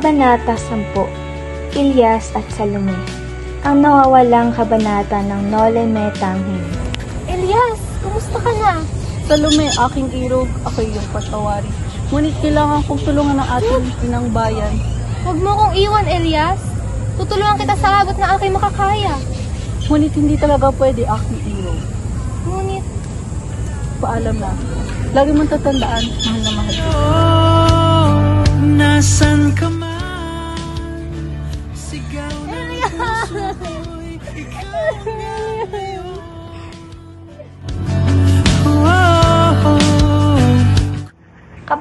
Kabanata 10 Ilyas at Salome Ang nawawalang kabanata ng Nole Me Tanghin Elias, kumusta ka na? Salome, aking irog, ako iyong patawari. Ngunit kailangan kong tulungan ng ating inang bayan. Huwag mo kong iwan, Elias. Tutulungan kita sa abot na aking makakaya. Ngunit hindi talaga pwede aking irog. Ngunit, Paalam na. Lagi mong tatandaan, mahal na mahal kita.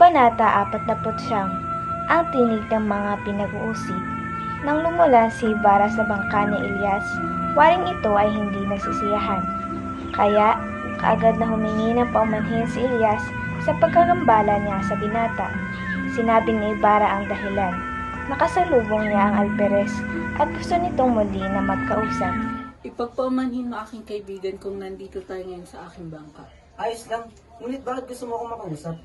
Kabanata 49 Ang tinig ng mga pinag-uusig Nang lumula si Bara sa bangka ni Ilyas, waring ito ay hindi nasisiyahan. Kaya, kaagad na humingi ng paumanhin si Ilyas sa pagkagambala niya sa binata. Sinabi ni Ibarra ang dahilan. Nakasalubong niya ang alperes at gusto nitong muli na magkausap. Ipagpamanhin mo aking kaibigan kung nandito tayo ngayon sa aking bangka. Ayos lang. Ngunit bakit gusto mo akong makausap?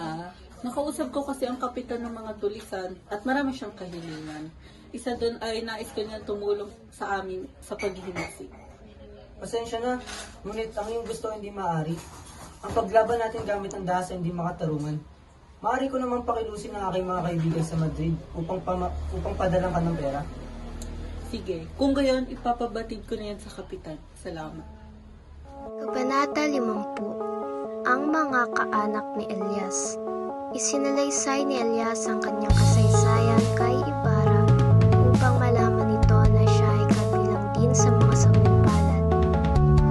Ah, nakausap ko kasi ang kapitan ng mga tulisan at marami siyang kahilingan. Isa doon ay nais ko niya tumulong sa amin sa paghihimasik. Pasensya na. Ngunit ang iyong gusto hindi maaari. Ang paglaban natin gamit ang dahas ay hindi makatarungan. Maaari ko naman pakilusin ang aking mga kaibigan sa Madrid upang, pama- upang padalang ka ng pera. Sige, kung gayon, ipapabatid ko na yan sa kapitan. Salamat. Kabanata 50 Ang mga kaanak ni Elias Isinalaysay ni Elias ang kanyang kasaysayan kay Ibarra upang malaman nito na siya ay kabilang din sa mga sampalad.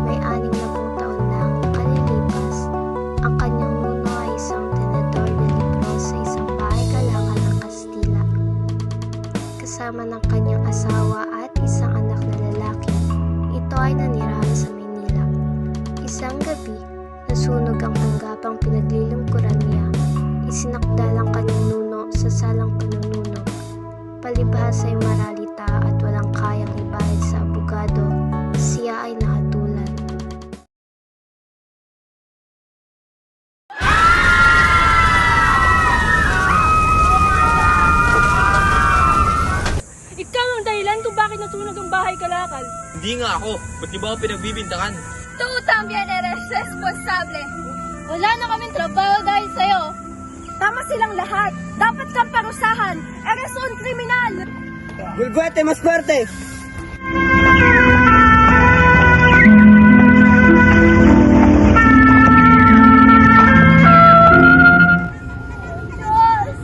May anim na pung taon nang kalilipas. Ang kanyang nuno ay isang tenedor na libro sa isang bahay kalakal ng Kastila. Kasama ng kanyang asawa Palibhas ay maralita at walang kayang ibayad sa abogado, siya ay nahatulan. ikaw ang dahilan kung bakit nasunog ang bahay kalakal. Hindi nga ako. Ba't niyo ba ako pinagbibintangan? Tú también eres responsable. Wala na kaming trabaho dahil sa'yo. Tama silang lahat. Dapat kang parusahan. Eres un kriminal. Gulguete, mas fuerte! Diyos!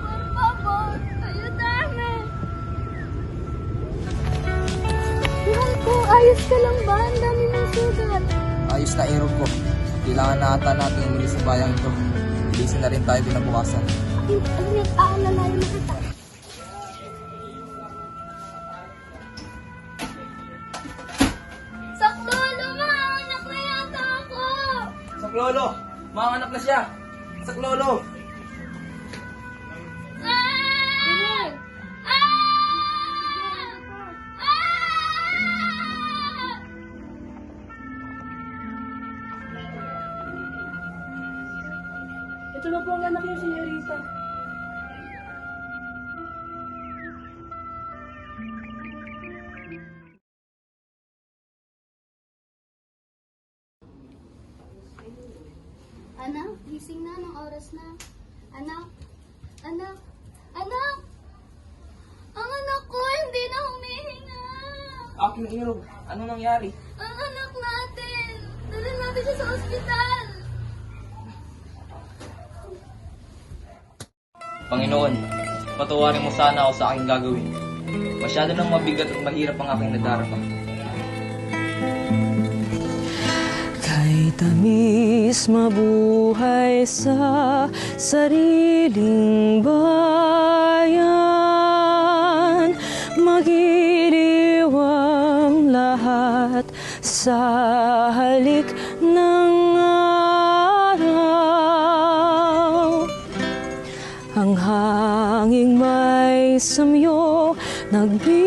Por favor, ayúdame. Mahal ko, ayos ka lang ba? Ang dami mong sugat. Ayos na irog ko. Kailangan na ata natin umuwi sa bayang ito. Bilisin na rin tayo binabukasan. Ay, ay, aalalayan na kita. Saklolo, maanak na yata ako! Saklolo! Mga anak na siya! Saklolo! Ito na po ang anak niyo, senyorita. Anak, gising na ng oras na. Anak, anak, anak! Ang anak ko hindi na humihinga. Aking irog. Ano nangyari? Ang Panginoon, patawarin mo sana ako sa aking gagawin. Masyado nang mabigat at mahirap ang aking nadarama. Kay tamis mabuhay sa sariling bayan Magiliwang lahat sa halik samyo Nagbibigay